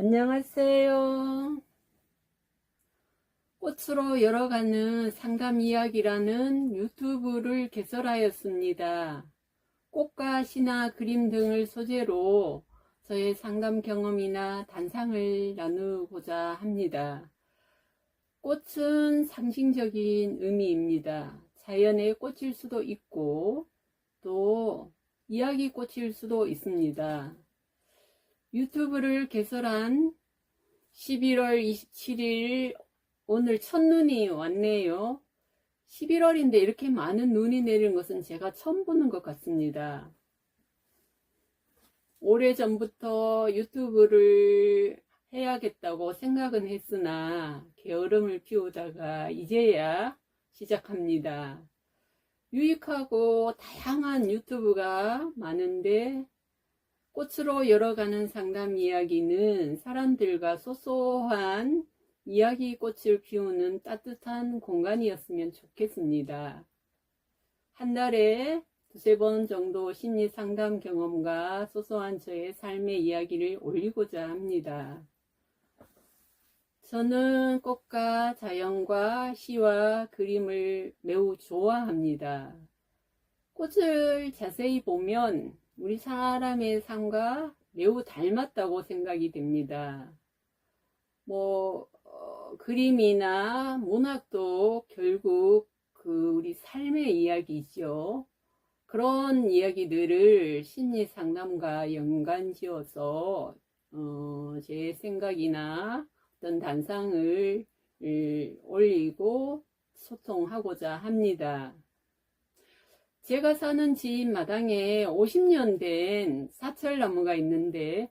안녕하세요. 꽃으로 열어가는 상담 이야기라는 유튜브를 개설하였습니다. 꽃과 시나 그림 등을 소재로 저의 상담 경험이나 단상을 나누고자 합니다. 꽃은 상징적인 의미입니다. 자연의 꽃일 수도 있고 또 이야기 꽃일 수도 있습니다. 유튜브를 개설한 11월 27일 오늘 첫눈이 왔네요. 11월인데 이렇게 많은 눈이 내리는 것은 제가 처음 보는 것 같습니다. 오래전부터 유튜브를 해야겠다고 생각은 했으나 게으름을 피우다가 이제야 시작합니다. 유익하고 다양한 유튜브가 많은데 꽃으로 열어가는 상담 이야기는 사람들과 소소한 이야기 꽃을 피우는 따뜻한 공간이었으면 좋겠습니다. 한 달에 두세 번 정도 심리 상담 경험과 소소한 저의 삶의 이야기를 올리고자 합니다. 저는 꽃과 자연과 시와 그림을 매우 좋아합니다. 꽃을 자세히 보면 우리 사람의 삶과 매우 닮았다고 생각이 됩니다. 뭐, 어, 그림이나 문학도 결국 그 우리 삶의 이야기죠. 그런 이야기들을 심리 상담과 연관지어서, 어, 제 생각이나 어떤 단상을 올리고 소통하고자 합니다. 제가 사는 집 마당에 50년 된 사철나무가 있는데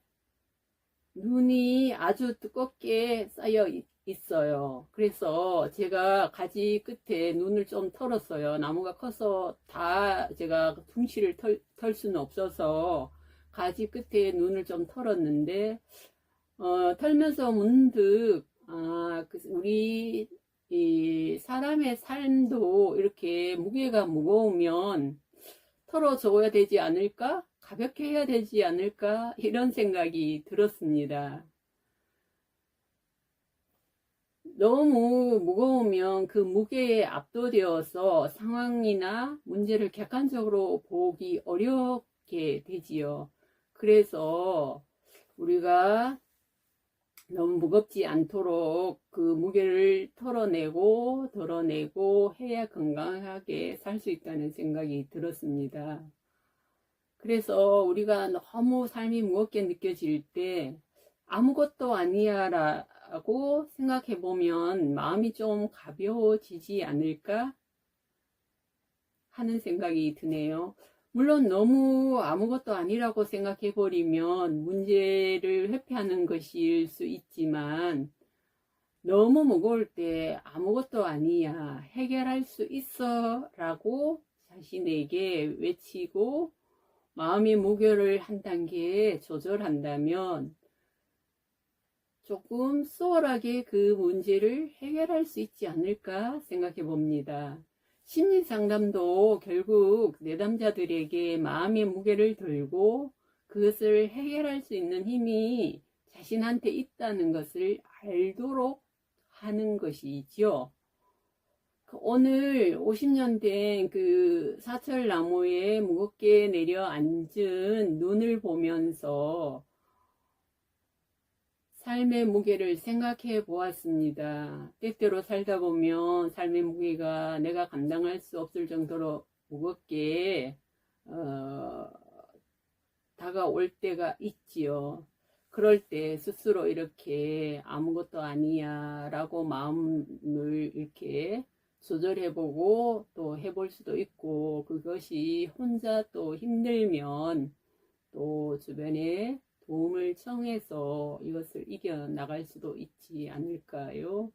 눈이 아주 두껍게 쌓여 있어요. 그래서 제가 가지 끝에 눈을 좀 털었어요. 나무가 커서 다 제가 둥치를 털, 털 수는 없어서 가지 끝에 눈을 좀 털었는데 어, 털면서 문득 아, 그 우리 이 사람의 삶도 이렇게 무게가 무거우면 털어줘야 되지 않을까? 가볍게 해야 되지 않을까? 이런 생각이 들었습니다. 너무 무거우면 그 무게에 압도되어서 상황이나 문제를 객관적으로 보기 어렵게 되지요. 그래서 우리가 너무 무겁지 않도록 그 무게를 털어내고 덜어내고 해야 건강하게 살 수 있다는 생각이 들었습니다. 그래서 우리가 너무 삶이 무겁게 느껴질 때 아무것도 아니야 라고 생각해 보면 마음이 좀 가벼워지지 않을까 하는 생각이 드네요. 물론 너무 아무것도 아니라고 생각해 버리면 문제를 회피하는 것일 수 있지만 너무 무거울 때 아무것도 아니야 해결할 수 있어 라고 자신에게 외치고 마음의 무게를 한 단계 조절한다면 조금 수월하게 그 문제를 해결할 수 있지 않을까 생각해 봅니다. 심리 상담도 결국 내담자들에게 마음의 무게를 들고 그것을 해결할 수 있는 힘이 자신한테 있다는 것을 알도록 하는 것이지요. 그 오늘 50년 된 그 사철나무에 무겁게 내려 앉은 눈을 보면서 삶의 무게를 생각해 보았습니다. 때때로 살다 보면 삶의 무게가 내가 감당할 수 없을 정도로 무겁게 어, 다가올 때가 있지요. 그럴 때 스스로 이렇게 아무것도 아니야 라고 마음을 이렇게 조절해보고 또 해볼 수도 있고 그것이 혼자 또 힘들면 또 주변에 도움을 청해서 이것을 이겨나갈 수도 있지 않을까요?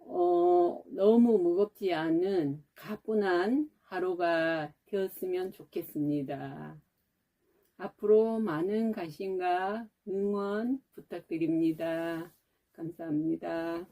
어, 너무 무겁지 않은 가뿐한 하루가 되었으면 좋겠습니다. 앞으로 많은 관심과 응원 부탁드립니다. 감사합니다.